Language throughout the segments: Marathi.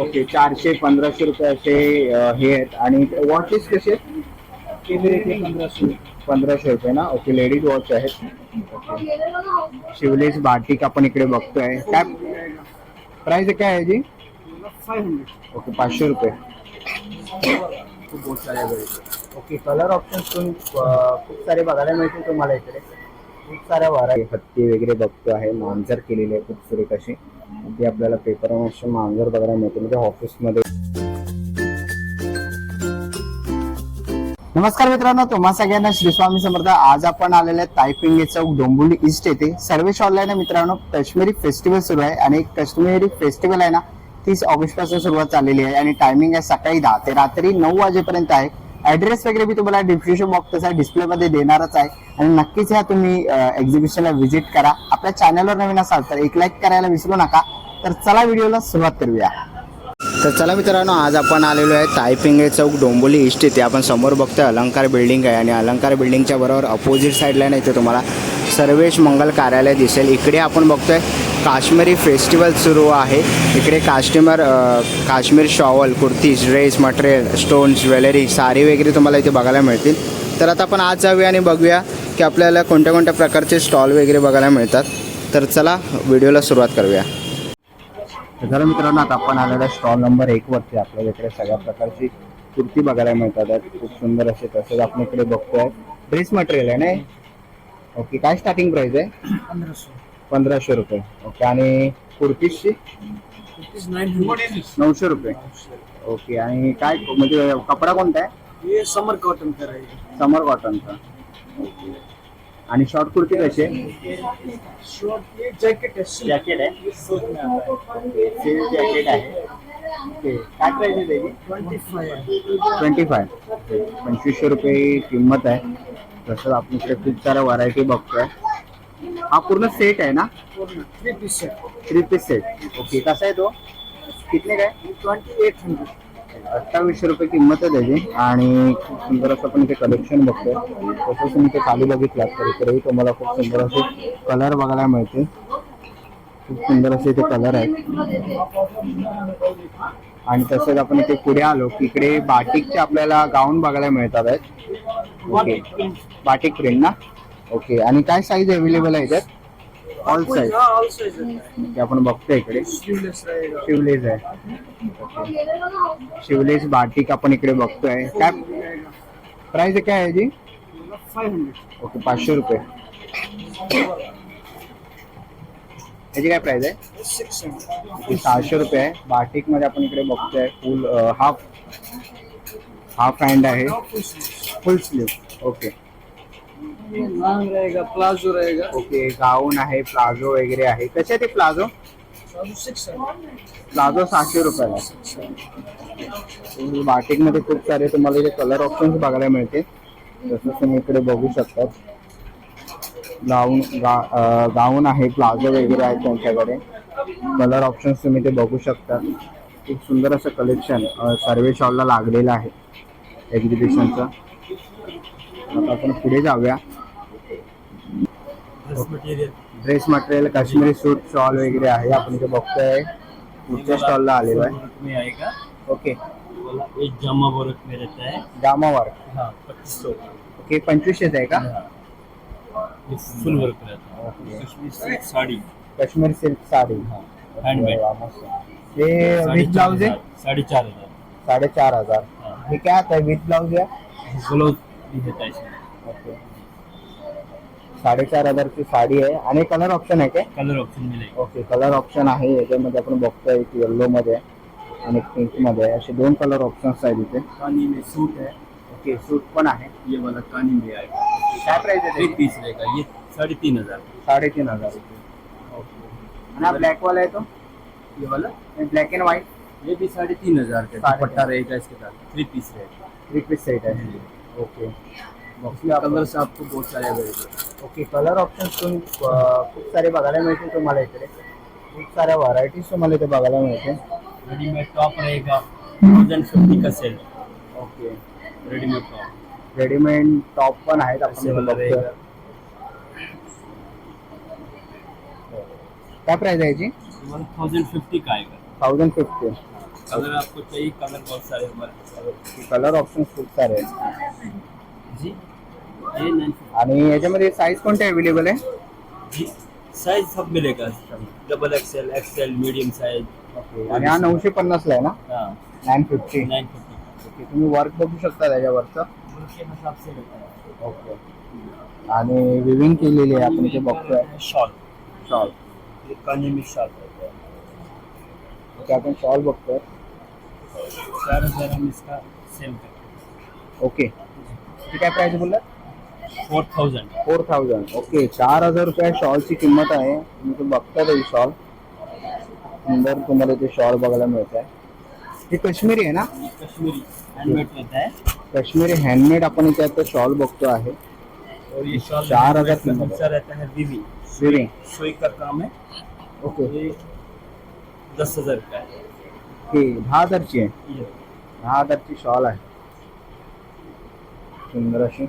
ओके चारशे पंधराशे रुपये असे अ, हे आहेत. आणि वॉचेस कसे आहेत? पंधराशे रुपये ना? ओके लेडीज वॉच आहेत. शिवलेस बाटिक आपण इकडे बघतोय. काय प्राइस काय आहे जी? ओके पाचशे रुपये. खूप सारे. ओके कलर ऑप्शन पण खूप सारे बघायला मिळतील तुम्हाला इकडे. खूप साऱ्या वारा हत्ती वगैरे बघतो आहे. मांजर केलेली आहे खूप सुरेख अशी ती आपल्याला पेपर मांजर बघायला मिळते म्हणजे ऑफिसमध्ये नमस्कार मित्रांनो तुम्हा सगळ्यांना श्री स्वामी समर्थ. आज आपण आलेले आहे चौक डोंबुली ईस्ट येथे. सर्वेश ऑनलाईन आहे मित्रांनो. काश्मीरी फेस्टिवल सुरू आहे आणि काश्मीरी फेस्टिवल आहे ना तीस ऑगस्टपासून सुरुवात झालेली आहे आणि टायमिंग आहे सकाळी दहा ते रात्री नऊ वाजेपर्यंत आहे. ऍड्रेस वगैरे मी तुम्हाला डिस्क्रिप्शन बॉक्स तसा डिस्प्लेमध्ये देणारच आहे. आणि नक्कीच ह्या तुम्ही एक्झिबिशनला व्हिजिट करा. आपल्या चॅनलवर नवीन असाल तर एक लाईक करायला विसरू नका. तर चला व्हिडिओला सुरुवात करूया. तर चला मित्रांनो आज आपण आलेलो आहे तायपिंगे चौक डोंबोली इस्ट इथे. आपण समोर बघतोय अलंकार बिल्डिंग आहे आणि अलंकार बिल्डिंगच्या बरोबर अपोजिट साईडला नाही इथे तुम्हाला सर्वेश मंगल कार्यालय दिसेल. इकडे आपण बघतोय काश्मीरी फेस्टिवल सुरू आहे. इकडे Kashmir Kashmir shawl kurtis dress material stones jewellery sari वगैरे तुम्हाला इथे बघायला मिळतील. तर आता आपण आज जाऊया आणि बघूया की आपल्याला कोणत्या कोणत्या प्रकारचे स्टॉल वगैरे बघायला मिळतात. तर चला व्हिडिओला सुरुवात करूया. तर मित्रांनो आता आपण आलेला स्टॉल नंबर एकवरती आपल्याला इकडे सगळ्या प्रकारची कुर्ती बघायला मिळतात. खूप सुंदर असे तसेच आपण इकडे बघतोय. ड्रेस मटेरियल आहे ना ओके काय स्टार्टिंग प्राइस आहे? पंधराशे. पंधराशे रुपये. ओके आणि हंड्रेड नऊशे रुपये. ओके आणि काय म्हणजे कपडा कोणता आहे? ये समर कॉटन समर कॉटनचा ओके. आणि शॉर्ट कुर्ती कशी आहे? शॉर्ट ये जैकेट है जॅकेट आहे? सिल्क जॅकेट आहे. ओके काय प्राइस आहे त्याची? ट्वेंटी फाइव ट्वेंटी फाय पंचवीसशे रुपये किंमत आहे. तसंच आपण इकडे खूप साऱ्या व्हरायटी बघतोय. हा पूर्ण सेट आहे ना? Three piece set three piece set okay कसा आहे तो? कितने काय ट्वेंटी एट हंड्रेड अठ्ठावीसशे रुपये किंमत आहे त्याची आणि खूप सुंदर असं आपण इथे कलेक्शन बघतोय. तसंच तुम्ही ते खाली बघितलात तर इकडेही तुम्हाला खूप सुंदर असे कलर बघायला मिळते खूप सुंदर असे इथे कलर आहेत. आणि तसंच आपण इथे पुढे आलो की इकडे बाटिकचे आपल्याला गाऊन बघायला मिळतात. आहेत ओके. बाटिक प्रिंट ना? ओके. आणि काय साईज अवेलेबल आहे त्यात ऑल साईज आपण बघतोय इकडे. शिवलेस आहे. शिवलेस बाटिक आपण इकडे बघतोय. काय? प्राइस काय आहे जी ओके पाचशे रुपये. याची काय प्राइस आहे? सहाशे रुपये आहे. बाटिकमध्ये आपण इकडे बघतोय फुल हाफ हाफ हँड आहे. फुल स्लीव ओके लॉन्ग रहेगा प्लाजो रहेगा. ओके गाऊन आहे प्लाझो वगैरे आहे. कसे आहे ते प्लाझो? सिक्स प्लाझो सहाशे रुपयाला बाटिकमध्ये खूप सारे तुम्हाला इथे कलर ऑप्शन्स बघायला मिळते जसं तुम्ही इकडे बघू शकता गाऊन गा गाऊन आहे प्लाझो वगैरे आहे त्यांच्याकडे. कलर ऑप्शन्स तुम्ही ते बघू शकता. खूप सुंदर असं कलेक्शन सर्वे शॉलला लागलेलं आहे. एक्झिबिशनचं आता आपण पुढे जाऊया. Dress material Kashmiri suit shawl वगैरे आहे. आपण इथे बघतोय. पुढच्या स्टॉलला आलेलो आहे. ओके एक जामा वर्क में रहता है. जामावर हाँ पच्चीस सौ. ओके पंचवीसशेच आहे का? फुल वर्क रहता Kashmir silk sari Kashmir silk sari Handmade. वा, मस्त. हे विथ ब्लाउज आहे साढ़े चार हजार. साडेचार हजार. हे. काय आता विथ ब्लाउज आहे ब्लाउज ओके साडेचार हजारची साडी आहे आणि कलर ऑप्शन आहे काय? Colour option okay colour option आहे. याच्यामध्ये आपण बघतोय येल्लो मध्ये आहे आणि पिंकमध्ये. आहे असे दोन कलर ऑप्शन्स आहेत इथे. में सूट है ओके सूट पण आहे? ये वाला कानी में आएगा काय प्राइस आहे थ्री त्याची? पीस रहेगा ये साढ़े तीन हज़ार। साडेतीन हज़ार। रुपये ओके। आणि हा ब्लॅक वाला आहे तो? ये वाला? ब्लॅक अँड व्हाईट ये भी साढ़े तीन हज़ार का साढ़े दुपट्टा रहेगा इसके साथ थ्री पीस रहेगा। थ्री पीस सेट है। ओके। इसमें कलर से आपको बहुत सारे अवेलेबल ओके कलर ऑप्शन्स पण अं, खूप सारे बघायला मिळतील तुम्हाला इकडे खूप साऱ्या व्हरायटीज तुम्हाला इथे बघायला मिळते रेडीमेड टॉप रहेगा थाउज़ेंड फिफ्टी का sale okay. Readymade top readymade top पण आहेत आपण बघतोय. काय प्राइस आहे याची? वन थाउजेंड फिफ्टी का आएगा थाउजंड फिफ्टी कलर आपको चाहिए कलर बहुत सारे हमारे पास। कलर ऑप्शन खूप सारे आहेत. जी? ये नाइन आणि याच्यामध्ये साईज कोणते अवेलेबल आहे? जी साइज सब मिलेगा double XL XL medium size आणि हा नऊशे पन्नासला आहे ना? हाँ. Nine fifty nine fifty okay तुम्ही वर्क बघू शकता त्याच्यावरचं. ओके आणि विविंग केलेली आहे आपण ते बघतोय. शॉल शॉल शॉल ओके आपण शॉल बघतोय. चार हज़ार हम इसका सेल करते ओके किती काय प्राइस बोलला हैं four thousand four thousand okay चार हज़ार रुपये शॉलची किंमत आहे. तुम्ही ते बघता ही शॉल सुंदर तुम्हाला ते शॉल बघायला मिळत आहे ही काश्मीरी आहे ना? कश्मीरी. हैंडमेड रहता है. काश्मीरी हँडमेड आपण इथे आता शॉल बघतो आहे. और ये शॉल चार हज़ार का रहता है विवी विविंग सुई का काम है. ओके. ये दस हज़ार का है. ही दहा हजारची आहे. दहा हजारची शॉल आहे. सुंदर अशी.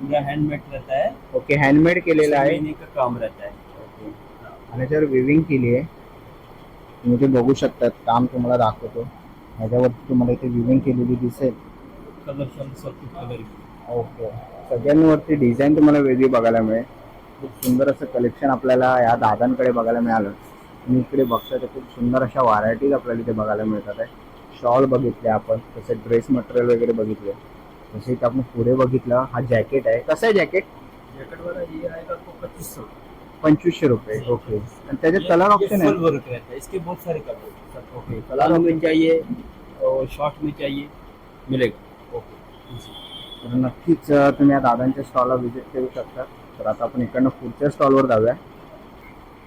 पूरा हैंडमेड रहता है. ओके हँडमेड केलेलं आहे. महीने का काम रहता है. ओके. आणि त्याच्यावर विविंग केली आहे. तुम्ही ते बघू शकतात. काम तुम्हाला दाखवतो. ह्याच्यावरती तुम्हाला इथे विविंग केलेली दिसेल. ओके सगळ्यांवरती डिझाईन तुम्हाला वेगळी बघायला मिळेल. खूप सुंदर असं कलेक्शन आपल्याला या दादांकडे बघायला मिळालं. तुम्ही इकडे बघता तर खूप सुंदर अशा व्हरायटीज आपल्याला इथे बघायला मिळतात आहे. शॉल बघितले आपण तसे ड्रेस मटेरियल वगैरे बघितले. तसे इथे आपण पुढे बघितलं हा जॅकेट आहे. कसं आहे जॅकेट जैकेट पंचवीसशे रुपये. ओके. आणि त्याच्यात कलर ऑप्शन फुल आहे. वर्क रहता है इसके बहुत सारे कलर ओके कलर में चाहिए और शॉर्ट में चाहिए. मिलेगा. ओके तर नक्कीच तुम्ही या दादांच्या स्टॉलला व्हिजिट करू शकता. तर आता आपण इकडनं पुढच्या स्टॉलवर जाऊया.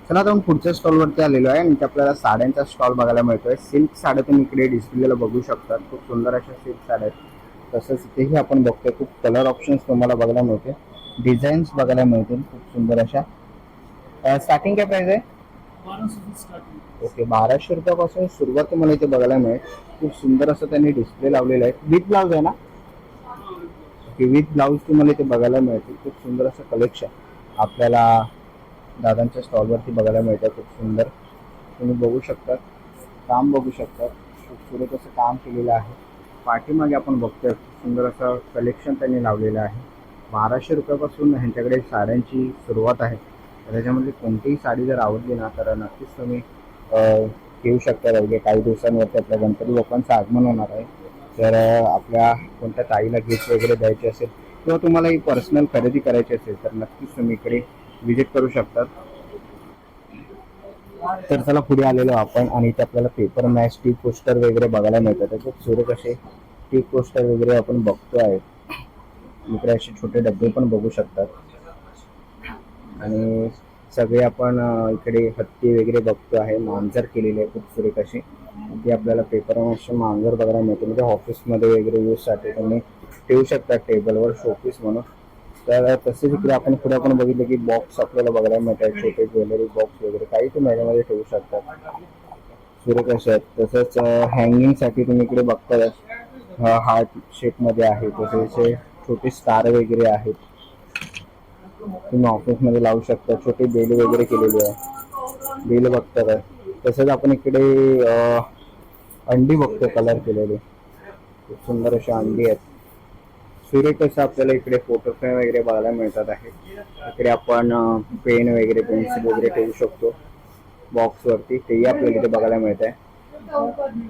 चला आता आपण पुढच्या स्टॉलवरती आलेलो आहे आणि आपल्याला साड्यांचा स्टॉल बघायला मिळतोय. सिल्क साड्या तुम्ही इकडे डिस्प्लेला बघू शकता. खूप सुंदर अशा सिल्क साड्या आहेत. तसंच इथेही आपण बघतोय खूप कलर ऑप्शन्स तुम्हाला बघायला मिळते डिझाईन्स बघायला मिळतील. खूप सुंदर अशा स्टार्टिंग काय प्राइस आहे? ओके बाराशे रुपयापासून सुरुवात तुम्हाला इथे बघायला मिळेल. खूप सुंदर असं त्यांनी डिस्प्ले लावलेलं आहे. विथ ब्लाऊज आहे ना? ओके विथ ब्लाऊज तुम्हाला इथे बघायला मिळतील. खूप सुंदर असं कलेक्शन आपल्याला दादांच्या स्टॉलवरती बघायला मिळतं. खूप सुंदर. तुम्ही बघू शकता. काम बघू शकता. खूप असं काम केलेलं आहे. पाठीमागे आपण बघतोय. सुंदर असं कलेक्शन त्यांनी लावलेलं आहे. बाराशे रुपयापासून ह्यांच्याकडे साड्यांची सुरुवात आहे. त्याच्यामधली त्याच्यामध्ये कोणतीही साडी जर आवडली ना तर नक्कीच तुम्ही घेऊ शकता अवघे काही दिवसांवरती आपल्या गणपती बाप्पांचं आगमन होणार आहे. तर आपल्या कोणत्या ताईला गिफ्ट वगैरे द्यायचे असेल किंवा तुम्हाला ही पर्सनल खरेदी करायची असेल तर नक्कीच तुम्ही इकडे व्हिजिट करू शकतात. तर चला पुढे आलेलो आपण आणि इथे आपल्याला पेपर मॅच टी पोस्टर वगैरे बघायला मिळतात. त्याच्यात खूप सुरेख असे टी पोस्टर वगैरे आपण बघतो आहे इकडे असे छोटे डबे पण बघू शकतात. आणि सगळे आपण इकडे हत्ती वगैरे बघतो आहे. मांजर केलेली आहे खूप सुरेख अशी ती आपल्याला पेपर मांजर बघायला मिळते. म्हणजे ऑफिसमध्ये वगैरे यूजसाठी तुम्ही ठेवू शकता टेबलवर शोपीस म्हणून. तर तसेच इकडे आपण पुढे आपण बघितलं की बॉक्स आपल्याला बघायला मिळतात. छोटे ज्वेलरी बॉक्स वगैरे काही तुम्ही याच्यामध्ये ठेवू शकता. सुरेख असे आहेत? तसंच हँगिंगसाठी तुम्ही इकडे बघताय हार्ट शेपमध्ये आहे. तसेच छोटे स्टार वगैरे आहेत. तुम्ही ऑफिसमध्ये लावू शकता. छोटी बेल वगैरे केलेली आहे. बेल बघतात तसंच आपण इकडे अंडी बघतो कलर केलेली. खूप सुंदर अशा अंडी आहेत. सूर्य कसं आपल्याला इकडे फोटो फ्रेम वगैरे बघायला मिळतात आहे. इकडे आपण पेन वगैरे पेन्सिल वगैरे ठेवू शकतो. बॉक्सवरती तेही आपल्याला इथे बघायला मिळत आहे.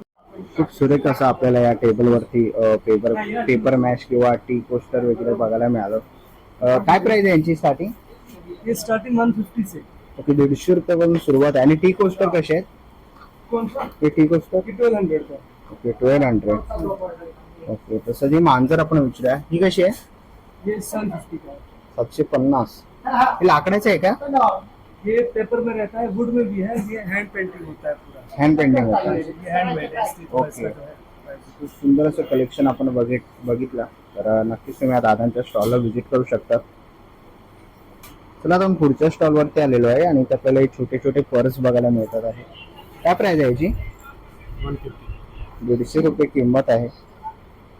खूप सुरेख असं आपल्याला या टेबलवरती पेपर पेपर मॅच किंवा टी पोस्टर वगैरे बघायला मिळालं. काय प्राइस आहे यांची स्टार्टिंग स्टार्टिंग वन फिफ्टी से ओके दीडशे रुपयापासून सुरुवात आहे. आणि टी कोस्टर कसे आहेत? कौन सा हे टी कोस्टर ट्वेल्व हंड्रेड का ओके ट्वेल्व हंड्रेड ओके तसं जी मांजर आपण विचारूया ही कशी आहे? ये सन फिफ्टी का सातशे पन्नास. हे लाकडाचं आहे का? है ये पेपर में रहता है वुड में भी है ये हैंड पेंटिंग होता है पूरा. हँड पेंटिंग होतं ये हैंडमेड है इसलिए खूप सुंदर असं कलेक्शन आपण बघित बघितलं. तर नक्कीच तुम्ही या दादांच्या स्टॉलला व्हिजिट करू शकता. चला आपण पुढच्या स्टॉलवरती आलेलो आहे आणि आपल्याला हे छोटे छोटे पर्स बघायला मिळतात आहे. काय प्राइस आहे याची? वन फिफ्टी दीडशे रुपये किंमत आहे.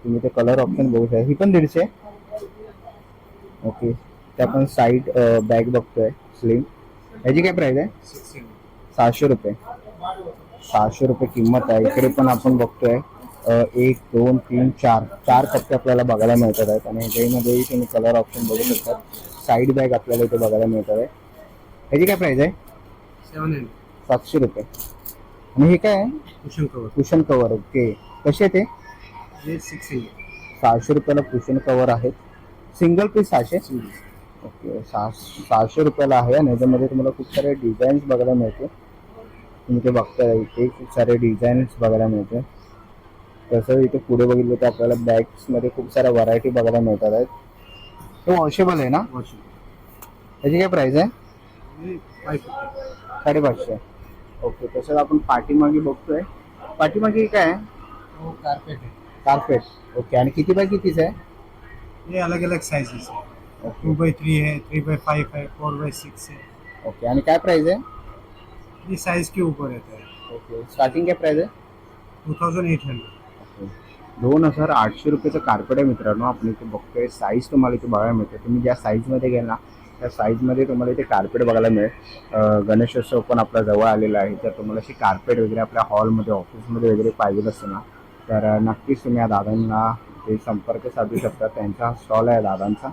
तुम्ही ते कलर ऑप्शन बघू शकता. ही पण दीडशे? ओके. ते आपण साईड बॅग बघतोय स्लिम याची काय प्राइस आहे? सहाशे रुपये. सहाशे रुपये किंमत आहे. इकडे पण आपण बघतोय. एक दोन तीन चार. चार कप्पे आपल्याला बघायला मिळतात आहेत आणि ह्याच्यामध्येही तुम्ही कलर ऑप्शन बघू शकतात साईड बॅग आपल्याला इथे बघायला मिळतात आहे ह्याची काय प्राइस आहे? सेवन सातशे रुपये. आणि हे काय आहे? Cushion cover cushion cover okay कसे ते हे? सिक्स सहाशे रुपयाला कुशन कवर आहेत. सिंगल पीस सहाशे? ओके सहा सहाशे रुपयाला आहे आणि याच्यामध्ये तुम्हाला खूप सारे डिझाईन्स बघायला मिळते तुम्ही ते बघताय. इथे खूप सारे डिझाईन्स बघायला मिळते तसं इथे पुढे बघितलं तर आपल्याला बॅग्समध्ये खूप साऱ्या व्हरायटी बघायला मिळतात. आहेत हे वॉशेबल आहे ना? त्याची काय प्राइस आहे? साडेपाचशे. ओके तसंच आपण पाठीमागे बघतोय. पाठीमागे काय आहे? कारपेट है कार्पेट ओके आणि किती बाय कितीच आहे? ये अलग अलग साइजेस है ओके टू बाई थ्री है थ्री बाई फाइव है फोर बाई सिक्स है ओके आणि काय प्राइस आहे? ये साइज के ऊपर रहता है ओके स्टार्टिंग काय प्राइस आहे? टू थाउजेंड एट हंड्रेड दोन हजार आठशे रुपयेचं कार्पेट आहे मित्रांनो. आपण इथे बघतोय साईज तुम्हाला इथे बघायला मिळते तुम्ही ज्या साईजमध्ये घ्याल ना त्या साईजमध्ये तुम्हाला इथे कार्पेट बघायला मिळेल. गणेशोत्सव पण आपला जवळ आलेला आहे. तर तुम्हाला अशी कार्पेट वगैरे आपल्या हॉलमध्ये ऑफिसमध्ये वगैरे पाहिजे असतं ना तर नक्कीच तुम्ही या दादांना ते संपर्क साधू शकता. त्यांचा स्टॉल आहे दादांचा.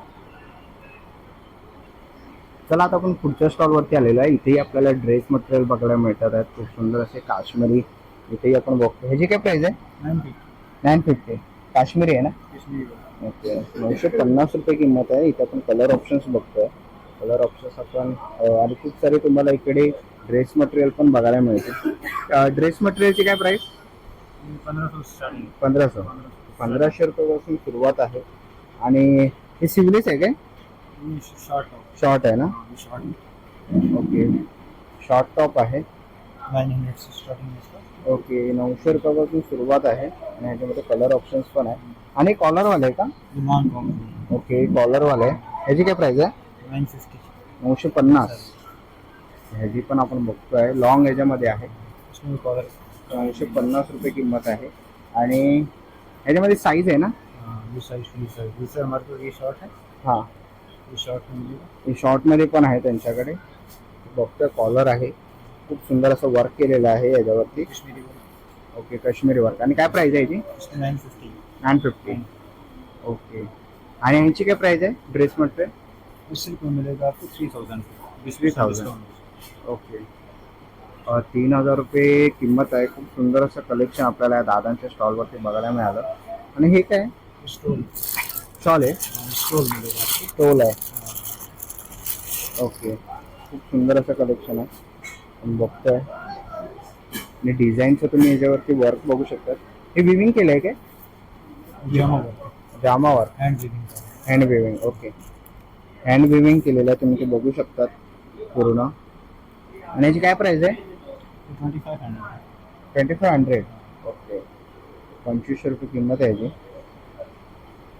चला आता आपण पुढच्या स्टॉलवरती आलेलो आहे. इथेही आपल्याला ड्रेस मटेरियल बघायला मिळतात. आहेत खूप सुंदर असे काश्मीरी इथेही आपण बघतो ह्याची काय प्राईज आहे? नाईन फिफ्टी काश्मीरी आहे ना? ओके. नऊशे पन्नास रुपये किंमत आहे. इथे आपण कलर ऑप्शन्स बघतोय. कलर ऑप्शन्स आपण आणि खूप सारे तुम्हाला इकडे ड्रेस मटेरियल पण बघायला मिळते ड्रेस मटेरियलची काय प्राइस पंद्रह सौ स्टार्टिंग पंधराशे. पंधराशे रुपयापासून सुरुवात आहे. आणि हे सिव्हिलीच आहे काय? शॉर्ट शॉर्ट आहे ना? Short okay. शॉर्ट टॉप आहे. हंड्रेड स्टार्टिंग ओके नऊशे रुपयापासून सुरुवात आहे. आणि ह्याच्यामध्ये कलर ऑप्शन्स पण आहे. आणि कॉलरवाले आहे का? ओके कॉलरवाले आहे. ह्याची काय प्राइस आहे? नाइन फिफ्टी नऊशे पन्नास. ह्याची पण आपण बघतोय. लॉंग ह्याच्यामध्ये आहे. कॉलर नऊशे पन्नास रुपये किंमत आहे. आणि ह्याच्यामध्ये साईज आहे ना? शॉर्ट है हां शॉर्ट में मिलेगा हे शॉर्टमध्ये पण आहे त्यांच्याकडे. बघतोय कॉलर आहे. खूप सुंदर असं वर्क केलेलं आहे याच्यावरती. कश्मीरी। ओके काश्मीरी वर्क आणि काय प्राइस आहे याची? Nine fifty nine fifty okay आणि ह्याची काय प्राइस आहे? ड्रेस मटेरियल इस सिल्क में मिलेगा आपको three thousand three thousand okay तीन हजार रुपये किंमत आहे. खूप सुंदर असं कलेक्शन आपल्याला या दादांच्या स्टॉलवरती बघायला मिळालं. आणि हे काय? स्टोल स्टॉल आहे? स्टोल स्टॉल आहे. ओके खूप सुंदर असं कलेक्शन आहे. बघतोय. आणि डिझाईनचं तुम्ही याच्यावरती वर्क बघू शकता. हे विविंग केलं आहे काय जामा work hand weaving okay hand weaving केलेलं आहे तुम्ही ते बघू शकतात पूर्ण. आणि याची काय प्राइस आहे? Twenty five hundred twenty five hundred okay पंचवीसशे रुपये किंमत आहे याची.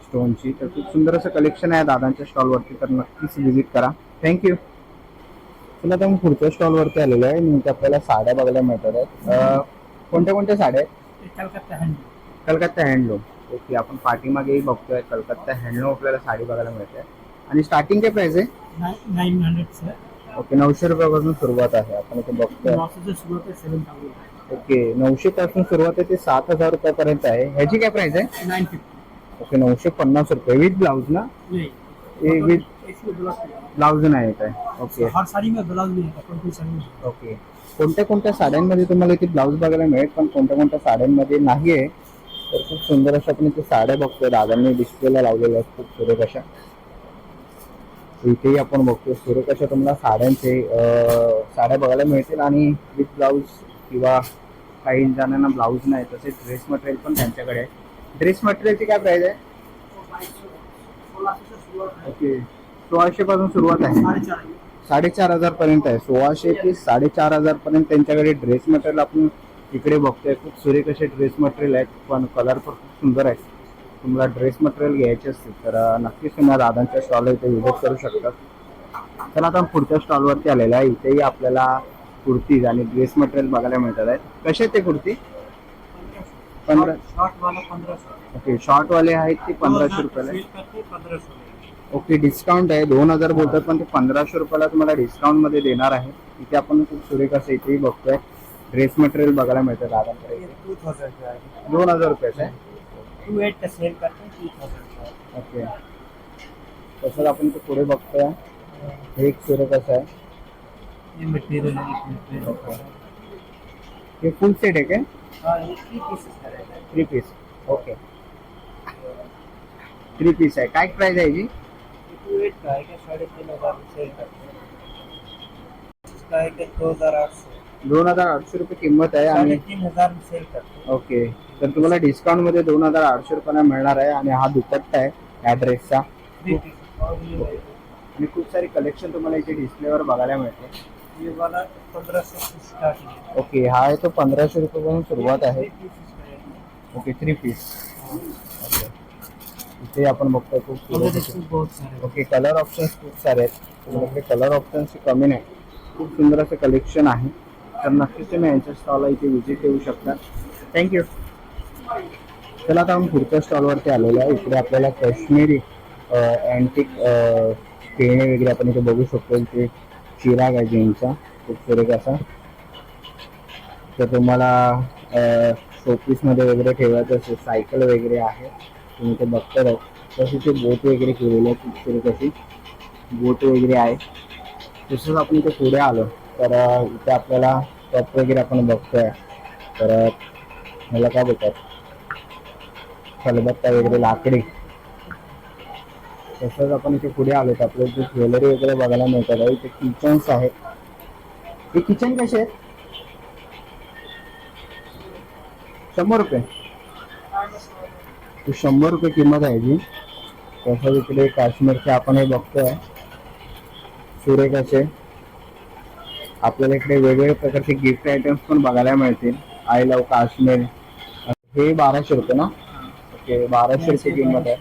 स्टोनची तर खूप सुंदर असं कलेक्शन आहे दादांच्या स्टॉलवरती तर नक्कीच विजिट करा. थँक्यू चला आता मी पुढच्या स्टॉलवरती आलेलो आहे. मी इथे आपल्याला साड्या बघायला मिळतात. आहेत कोणत्या कोणत्या साड्या आहेत? Calcutta hand Calcutta handloom okay आपण पाठीमागेही बघतोय. कलकत्ता हँडलूम आपल्याला साडी बघायला मिळते. आणि स्टार्टिंग काय प्राइस आहे? हंड्रेड ओके नऊशे रुपयापासून सुरुवात आहे. आपण इथे बघतोय. सेवन थाउजेंड ओके नऊशे पासून सुरुवात आहे ते सात हजार रुपयापर्यंत आहे. ह्याची काय प्राइस आहे? फिफ्टी ओके नऊशे पन्नास रुपये. विथ ब्लाउज ना? नहीं हे विथ इसमें ब्लाउज नाही आहे ओके हर साड़ी में ब्लाउज नहीं है कोई साड़ी में ओके कोणत्या कोणत्या साड्यांमध्ये तुम्हाला इथे ब्लाऊज बघायला मिळेल पण कोणत्या कोणत्या साड्यांमध्ये नाही आहे तर खूप सुंदर अशा आपण इथे साड्या बघतोय. दादांनी डिस्प्लेला लावलेल्या आहेत खूप सुरेख अशा. इथेही आपण बघतोय सुरेख अशा तुम्हाला साड्यांचे साड्या बघायला मिळतील आणि विथ ब्लाऊज किंवा काही जणांना ब्लाऊज नाही तसे ड्रेस मटेरियल पण त्यांच्याकडे आहे. ड्रेस मटेरियलची काय प्राइस आहे? ओके. सोळाशे पासून सुरुवात आहे. साडेचार हजार पर्यंत आहे. सोळाशे ते साडेचार हजार पर्यंत त्यांच्याकडे ड्रेस मटेरियल आपण इकडे बघतोय. खूप सुरेख असे ड्रेस मटेरियल आहेत. पण कलर पण खूप सुंदर आहे. तुम्हाला ड्रेस मटेरियल घ्यायचे असतील तर नक्कीच तुम्ही दादांच्या स्टॉलला इथे विजिट करू शकता. तर आता पुढच्या स्टॉलवरती आलेला आहे. इथेही आपल्याला कुर्तीज आणि ड्रेस मटेरियल बघायला मिळतात आहेत. कसे आहेत ते कुर्ती? पंधरा शॉर्टवाले आहेत ते पंधराशे रुपयाला ओके डिस्काउंट आहे. दोन हजार बोलतात पण ते पंधराशे रुपयाला तुम्हाला डिस्काउंटमध्ये देणार आहे. इथे आपण खूप सुरेख असं इथेही बघतोय. ड्रेस मटेरियल बघायला मिळतं दादांकडे. ये टू थाउजेंड दोन हजार रुपयाचं आहे टू एट का सेल करते टू थाउजेंड का ओके. तसंच आपण ते पुढे बघतोय. हे एक सुरत असं आहे मटेरियल है फुल सेट आहे काय? Three piece okay. Three piece आहे. काय प्राइस आहे याची? ये का है क्या तीन हजार रुपये सेल करते इसका है क्या दो हजार आठ सौ दोन हजार आठशे रुपये किंमत आहे आणि तीन हजार में सेल करते ओके. तर तुम्हाला डिस्काउंटमध्ये दोन हजार आठशे रुपयाला मिळणार आहे आणि हा दुपट्टा आहे या ड्रेसचा थ्री और ये आणि खूप सारी कलेक्शन तुम्हाला इथे डिस्प्लेवर बघायला मिळते. ये वाला पंद्रह सौ से स्टार्टिंग है ओके हा आहे तो पंधराशे रुपयापासून सुरुवात आहे. थ्री ओके थ्री पीस इथे आपण बघतोय खूप ओके कलर ऑप्शन्स खूप सारे आहेत. तुमच्याकडे कलर ऑप्शन्स कमी नाही. खूप सुंदर असं कलेक्शन आहे. तर नक्कीच तुम्ही यांच्या स्टॉलला इथे व्हिजिट देऊ शकता. थँक्यू चला आता आपण पुढच्या स्टॉलवरती आलेलो आहे. इकडे आपल्याला काश्मीरी अँटिक खेळणे वगैरे आपण इथे बघू शकतो. इथे चिराग आहे जेंटचा खूप सुरेख असा. तर तुम्हाला शोपीसमध्ये वगैरे ठेवायचं असेल सायकल वगैरे आहे. तुम्ही ते बघता तसे ते बोट वगैरे केलेले आहे खूप बोट वगैरे आहे. तसंच आपण इथे पुढे आलो तर इथे आपल्याला टॉप वगैरे आपण बघतोय. तर मला काय बोलतात खलबत्ता वगैरे लाकडी. तसंच आपण इथे पुढे आलो तर आपल्याला इथे ज्वेलरी वगैरे बघायला मिळतात आहे. इथे किचन्स आहेत. हे किचन कसे आहेत? शंभर रुपये. ही शंभर रुपये किंमत आहे जी. तसंच इकडे काश्मीरचे आपण हे बघतोय. सुरेख असे आपल्याला इकडे वेगवेगळ्या प्रकारचे गिफ्ट आयटम्स पण बघायला मिळतील. I love Kashmir. हे बाराशे रुपये ना? ओके बाराशे रुपये किंमत आहे.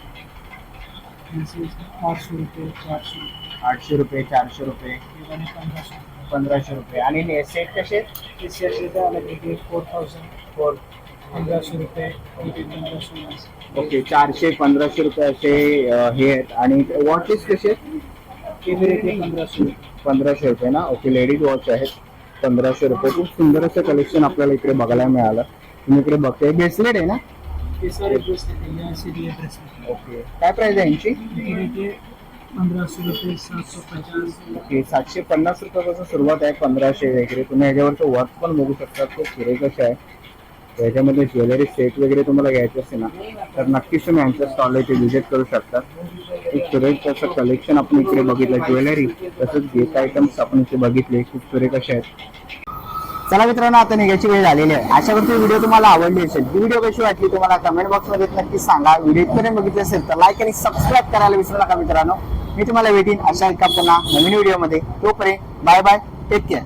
रुपये आठशे रुपये चारशे रुपये. पंधराशे रुपये. आणि सेट कसे? फोर थाउजेंड फोर सौ रुपये ओके चारशे पंधराशे रुपये असे अं, हे आहेत. आणि वॉचेस कसे आहेत? पंधराशे रुपये. ना? ओके लेडीज वॉच आहेत. पंधराशे रुपये. खूप सुंदर असं कलेक्शन आपल्याला इकडे बघायला मिळालं. तुम्ही इकडे बघताय. ब्रेसलेट आहे ना? सारे ब्रेसलेट ब्रेसलेट ओके. काय प्राइस आहे यांची? सौ रुपये सात सौ पचास. ओके सातशे पन्नास रुपयापासून सुरुवात आहे पंधराशे वगैरे. तुम्ही ह्याच्यावरचं वर्क पण बघू शकता. खूप सुरेख असं आहे. याच्यामध्ये ज्वेलरी सेट वगैरे तुम्हाला घ्यायचे असेल ना तर नक्कीच तुम्ही यांच्या स्टॉलला इथे व्हिजिट करू शकता. एक सुरेख असं कलेक्शन आपण इकडे बघितलं ज्वेलरी तसंच गेट आयटम्स आपण इथे बघितले खूप सुरेख असे आहेत. चला मित्रांनो आता निघायची वेळ झालेली आहे. अशा करतो व्हिडिओ तुम्हाला आवडली असेल. ही व्हिडिओ कशी वाटली तुम्हाला कमेंट बॉक्समध्ये नक्की सांगा. व्हिडिओ इथपर्यंत बघितले असेल तर लाईक आणि सबस्क्राईब करायला विसरू नका मित्रांनो. मी तुम्हाला भेटीन अशा एका पुन्हा नवीन व्हिडिओमध्ये. तोपर्यंत बाय बाय टेक केअर